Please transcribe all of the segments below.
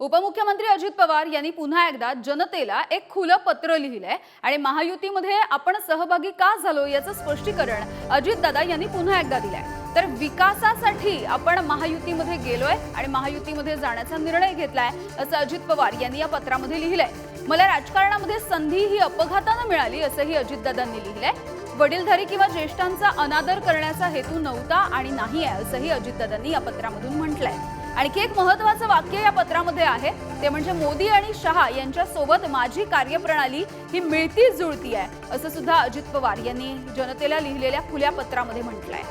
उपमुख्यमंत्री अजित पवार यांनी पुन्हा एकदा जनतेला एक खुलं पत्र लिहिलंय आणि महायुतीमध्ये आपण सहभागी का झालो याचं स्पष्टीकरण अजितदादा यांनी पुन्हा एकदा दिलंय. तर विकासासाठी आपण महायुतीमध्ये गेलोय आणि महायुतीमध्ये जाण्याचा निर्णय घेतलाय असं अजित पवार यांनी या पत्रामध्ये लिहिलंय. मला राजकारणामध्ये संधी ही अपघातानं मिळाली असंही अजितदादांनी लिहिलंय. वडीलधारी किंवा ज्येष्ठांचा अनादर करण्याचा हेतू नव्हता आणि नाही आहे असंही अजितदादांनी या पत्रामधून म्हटलंय. आणखी एक महत्वाचं वाक्य या पत्रामध्ये आहे. ते म्हणजे मोदी आणि शहा यांच्या सोबत माझी कार्यप्रणाली ही मिळती जुळती आहे असं सुद्धा अजित पवार यांनी जनतेला लिहिलेल्या खुल्या पत्रामध्ये म्हटलंय.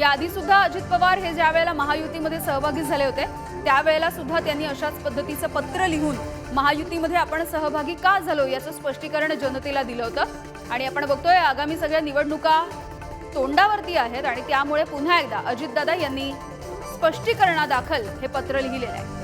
याआधी सुद्धा अजित पवार हे ज्या वेळेला महायुतीमध्ये सहभागी झाले होते त्यावेळेला सुद्धा त्यांनी अशाच पद्धतीचं पत्र लिहून महायुतीमध्ये आपण सहभागी का झालो याचं स्पष्टीकरण जनतेला दिलं होतं. आणि आपण बघतोय आगामी सगळ्या निवडणुका तोंडावरती आहेत आणि त्यामुळे पुन्हा एकदा अजितदादा यांनी स्पष्टीकरणादाखल हे पत्र लिहिलेलं आहे.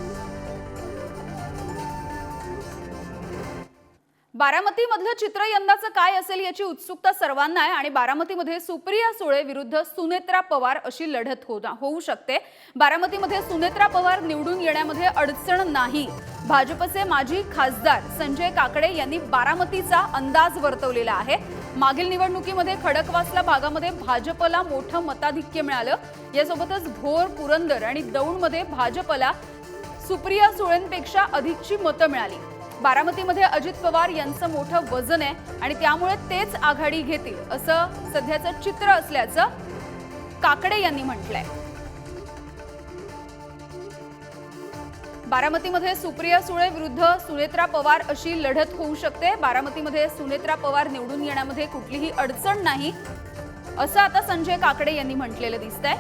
बारामतीमधलं चित्र यंदाचं काय असेल याची उत्सुकता सर्वांना आहे आणि बारामतीमध्ये सुप्रिया सुळे विरुद्ध सुनेत्रा पवार अशी लढत होऊ शकते. बारामतीमध्ये सुनेत्रा पवार निवडून येण्यामध्ये अडचण नाही. भाजपचे माजी खासदार संजय काकडे यांनी बारामतीचा अंदाज वर्तवलेला आहे. मागील निवडणुकीमध्ये खडकवासला भागामध्ये भाजपला मोठं मताधिक्य मिळालं. यासोबतच भोर पुरंदर आणि दौंडमध्ये भाजपला सुप्रिया सुळेंपेक्षा अधिकची मतं मिळाली. बारामतीमध्ये अजित पवार यांचं मोठं वजन आहे आणि त्यामुळे तेच आघाडी घेतील असं सध्याचं चित्र असल्याचं काकडे यांनी म्हटलंय. बारामतीमध्ये सुप्रिया सुळे विरुद्ध सुनेत्रा पवार अशी लढत होऊ शकते. बारामतीमध्ये सुनेत्रा पवार निवडून येण्यामध्ये कुठलीही अडचण नाही असं आता संजय काकडे यांनी म्हटलेलं दिसतंय.